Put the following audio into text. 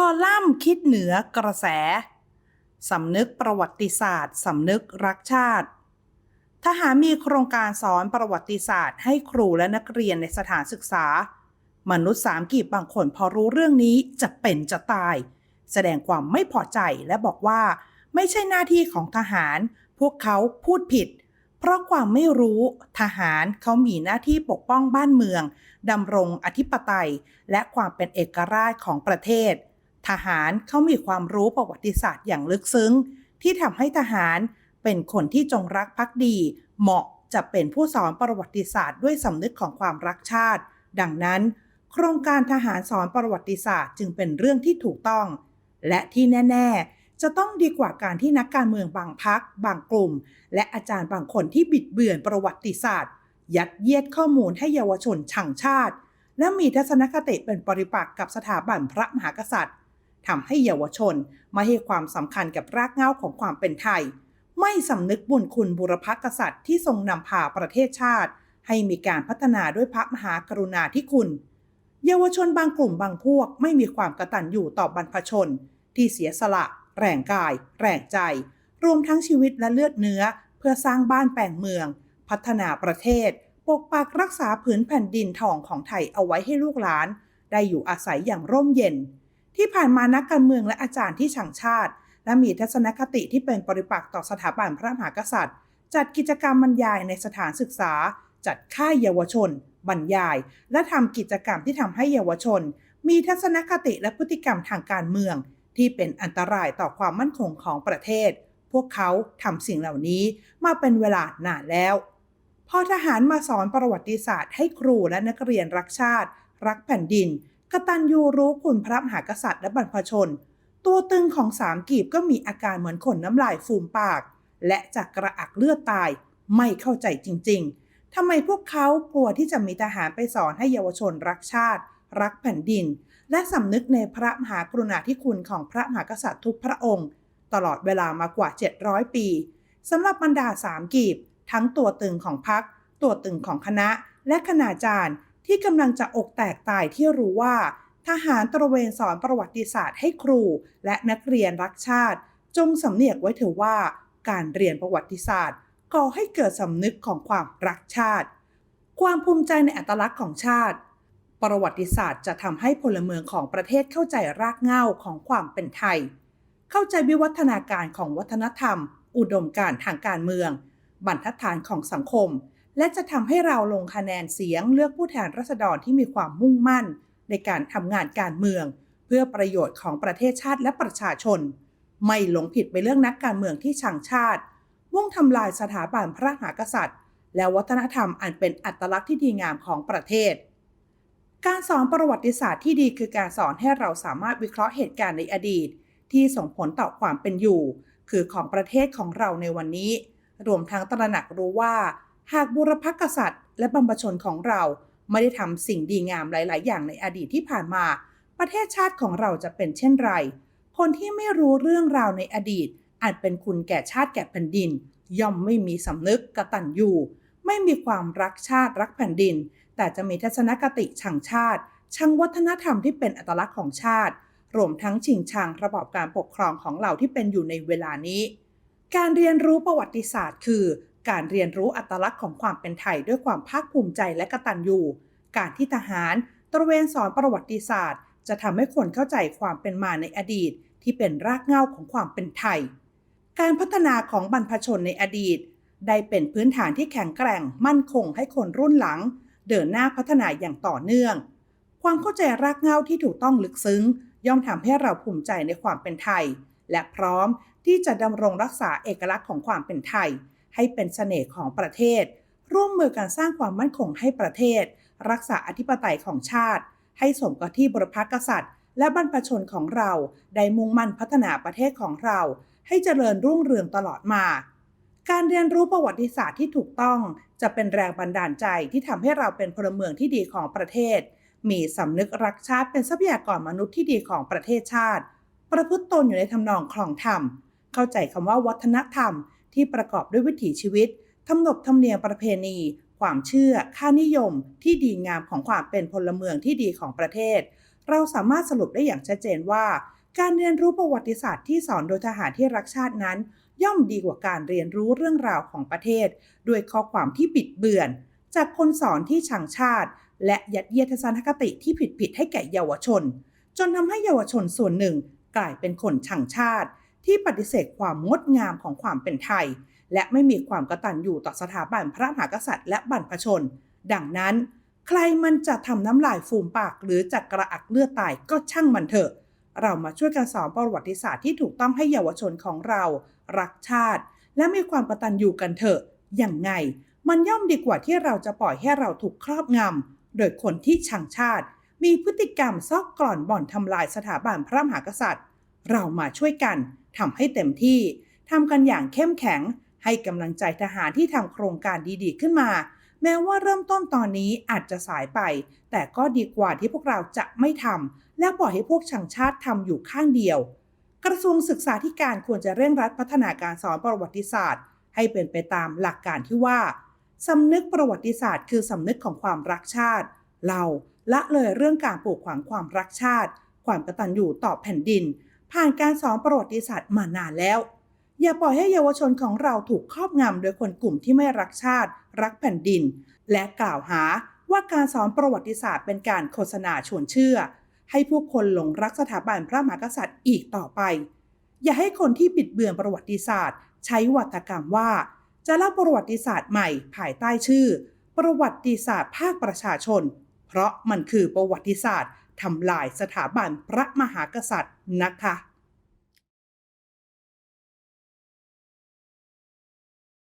คอลัมน์คิดเหนือกระแส สำนึกประวัติศาสตร์ สำนึกรักชาติ ทหารมีโครงการสอนประวัติศาสตร์ ให้ครูและนักเรียนในสถานศึกษา มนุษย์สามกีบบางคนพอรู้เรื่องนี้จะเป็นจะตาย แสดงความไม่พอใจและบอกว่า ไม่ใช่หน้าที่ของทหาร พวกเขาพูดผิด เพราะความไม่รู้ทหารเขามีหน้าที่ปกป้องบ้านเมืองดำรงอธิปไตย และความเป็นเอกราชของประเทศ ทหารเขามีความรู้ประวัติศาสตร์อย่างลึกซึ้ง ที่ทำให้ทหารเป็นคนที่จงรักภักดี เหมาะจะเป็นผู้สอนประวัติศาสตร์ด้วยสำนึกของความรักชาติ ดังนั้น โครงการทหารสอนประวัติศาสตร์จึงเป็นเรื่องที่ถูกต้อง และที่แน่ ๆ จะต้องดีกว่าการที่นักการเมืองบางพัก บางกลุ่ม และอาจารย์บางคนที่บิดเบือนประวัติศาสตร์ ยัดเยียดข้อมูลให้เยาวชนช่างชาติ และมีทัศนคติเป็นปริปักษ์กับสถาบันพระมหากษัตริย์ ทำให้เยาวชน ไม่ให้ความสำคัญกับรากเหง้าของความเป็นไทย ไม่สำนึกบุญคุณบุรพกษัตริย์ที่ทรงนำพาประเทศชาติ ให้มีการพัฒนาด้วยพระมหากรุณาธิคุณ เยาวชนบางกลุ่มบางพวกไม่มีความกระตัญญูต่อบรรพชน ที่เสียสละ แรงกาย แรงใจ รวมทั้งชีวิตและเลือดเนื้อ เพื่อสร้างบ้านแปลงเมือง พัฒนาประเทศ ปกปักรักษาผืนแผ่นดินทองของไทยเอาไว้ให้ลูกหลาน ได้อยู่อาศัยอย่างร่มเย็น ที่ผ่านมานักการเมืองและอาจารย์ที่ช่งชาติ และมีทัศนคติที่เป็นปริปักษ์ต่อสถาบันพระมหากษัตริย์ จัดกิจกรรมบรรยายในสถานศึกษา จัดค่ายเยาวชน บรรยาย และทำกิจกรรมที่ทำให้เยาวชน มีทัศนคติและพฤติกรรมทางการเมือง ที่เป็นอันตรายต่อความมั่นคงของประเทศ พวกเขาทำสิ่งเหล่านี้มาเป็นเวลานานแล้วพอทหารมาสอนประวัติศาสตร์ให้ครูและนักเรียนรักชาติ รักแผ่นดิน กตัญญูรู้คุณพระมหากษัตริย์และบรรพชน ตัวตึงของสามกีบก็มีอาการเหมือนขนน้ำลายฟูมปาก และจากกระอักเลือดตายไม่เข้าใจจริง ๆทำไมพวกเขากลัวที่จะมีทหารไปสอนให้เยาวชนรักชาติ รักแผ่นดิน และสำนึกในพระมหากรุณาธิคุณของพระมหากษัตริย์ทุกพระองค์ ตลอดเวลามากว่า 700 ปีสำหรับบรรดาสามกีบ ทั้งตัวตึงของพรรคตัวตึงของคณะและคณาจารย์ ที่กำลังจะอกแตกตายที่รู้ว่า ทหารตระเวนสอนประวัติศาสตร์ให้ครู และนักเรียนรักชาติ จงสำเนียกไว้เถอะว่า การเรียนประวัติศาสตร์ก่อให้เกิดสำนึกของความรักชาติ ความภูมิใจในอัตลักษณ์ของชาติ ประวัติศาสตร์จะทำให้พลเมืองของประเทศเข้าใจรากเหง้าของความเป็นไทย เข้าใจวิวัฒนาการของวัฒนธรรม อุดมการทางการเมือง บรรทัดฐานของสังคม และจะทำให้เราลงคะแนนเสียงเลือกผู้แทนราษฎรที่มีความมุ่งมั่น ในการทำงานการเมือง เพื่อประโยชน์ของประเทศชาติและประชาชน ไม่หลงผิดไปเรื่องนักการเมืองที่ชังชาติมุ่งทำลายสถาบันพระมหากษัตริย์ และวัฒนธรรมอันเป็นอัตลักษณ์ที่ดีงามของประเทศ การสอนประวัติศาสตร์ที่ดีคือการสอนให้เราสามารถวิเคราะห์เหตุการณ์ในอดีต ที่ส่งผลต่อความเป็นอยู่ คือของประเทศของเราในวันนี้ รวมทั้งตระหนักรู้ว่า หากบุรพกษัตริย์ และบรรพชนของเราไม่ได้ทำสิ่งดีงามหลาย ๆ อย่างในอดีตที่ผ่านมา ประเทศชาติของเราจะเป็นเช่นไร คนที่ไม่รู้เรื่องราวในอดีต อาจเป็นคุณแก่ชาติแก่แผ่นดิน ย่อมไม่มีสำนึกกระตัญญูไม่มีความรักชาติรักแผ่นดิน แต่จะมีทัศนคติชังชาติ ชังวัฒนธรรมที่เป็นอัตลักษณ์ของชาติ รวมทั้งชิงชังระบอบการปกครองของเราที่เป็นอยู่ในเวลานี้ การเรียนรู้ประวัติศาสตร์คือ การเรียนรู้อัตลักษณ์ของความเป็นไทยด้วยความภาคภูมิใจและกตัญญู การที่ทหารตระเวนสอนประวัติศาสตร์ จะทำให้คนเข้าใจความเป็นมาในอดีต ที่เป็นรากเหง้าของความเป็นไทย การพัฒนาของบรรพชนในอดีต ได้เป็นพื้นฐานที่แข็งแกร่งมั่นคงให้คนรุ่นหลัง เดินหน้าพัฒนาอย่างต่อเนื่อง ความเข้าใจรากเหง้าที่ถูกต้องลึกซึ้ง ย่อมทำให้เราภูมิใจในความเป็นไทย และพร้อมที่จะดำรงรักษาเอกลักษณ์ของความเป็นไทย ให้เป็นเสน่ห์ของประเทศ ร่วมมือการสร้างความมั่นคงให้ประเทศ รักษาอธิปไตยของชาติ ให้สมกับที่บุรพกษัตริย์ และบรรพชนของเรา ได้มุ่งมั่นพัฒนาประเทศของเรา ให้เจริญรุ่งเรืองตลอดมา การเรียนรู้ประวัติศาสตร์ที่ถูกต้อง จะเป็นแรงบันดาลใจที่ทำให้เราเป็นพลเมืองที่ดีของประเทศ มีสำนึกรักชาติเป็นทรัพยากรมนุษย์ที่ดีของประเทศชาติ ประพฤติตนอยู่ในทำนองคลองธรรมเข้าใจคำว่าวัฒนธรรม ที่ประกอบด้วยวิถีชีวิตทำนบธรรมเนียมประเพณี ความเชื่อ ค่านิยม ที่ดีงามของความเป็นพลเมืองที่ดีของประเทศ เราสามารถสรุปได้อย่างชัดเจนว่า การเรียนรู้ประวัติศาสตร์ที่สอนโดยทหารที่รักชาตินั้น ย่อมดีกว่าการเรียนรู้เรื่องราวของประเทศ ด้วยข้อความที่บิดเบือน จากคนสอนที่ชังชาติ และยัดเยียดทัศนคติที่ผิดๆให้แก่เยาวชน จนทำให้เยาวชนส่วนหนึ่ง กลายเป็นคนชังชาติ ที่ปฏิเสธความงดงามของความเป็นไทย และไม่มีความกตัญญูต่อสถาบันพระมหากษัตริย์และบรรพชน ดังนั้น ใครมันจะทำน้ำลายฟูมปากหรือจะกระอักเลือดตายก็ช่างมันเถอะ เรามาช่วยกันสอนประวัติศาสตร์ที่ถูกต้องให้เยาวชนของเรา รักชาติ และมีความกตัญญูกันเถอะอย่างไง มันย่อมดีกว่าที่เราจะปล่อยให้เราถูกครอบงำโดยคนที่ชังชาติ มีพฤติกรรมซอกกร่อนบ่อนทำลายสถาบันพระมหากษัตริย์ เรามาช่วยกัน ทำให้เต็มที่ทำกันอย่างเข้มแข็ง ให้กำลังใจทหารที่ทำโครงการดีๆขึ้นมา แม้ว่าเริ่มต้นตอนนี้อาจจะสายไป แต่ก็ดีกว่าที่พวกเราจะไม่ทำและปล่อยให้พวกชังชาติทำอยู่ข้างเดียว กระทรวงศึกษาธิการควรจะเร่งรัดพัฒนาการสอนประวัติศาสตร์ ให้เป็นไปตามหลักการที่ว่าสำนึกประวัติศาสตร์ คือสำนึกของความรักชาติ เราละเลยเรื่องการปลูกฝังความรักชาติ ความกตัญญูต่อแผ่นดิน ผ่านการสอนประวัติศาสตร์มานานแล้ว อย่าปล่อยให้เยาวชนของเราถูกครอบงำโดยคนกลุ่มที่ไม่รักชาติ รักแผ่นดิน และกล่าวหาว่าการสอนประวัติศาสตร์เป็นการโฆษณาชวนเชื่อ ให้ผู้คนหลงรักสถาบันพระมหากษัตริย์อีกต่อไป อย่าให้คนที่บิดเบือนประวัติศาสตร์ ใช้วัตกรรมว่า จะเล่าประวัติศาสตร์ใหม่ภายใต้ชื่อ ประวัติศาสตร์ภาคประชาชน เพราะมันคือประวัติศาสตร์ ทำลายสถาบันพระมหากษัตริย์นะคะ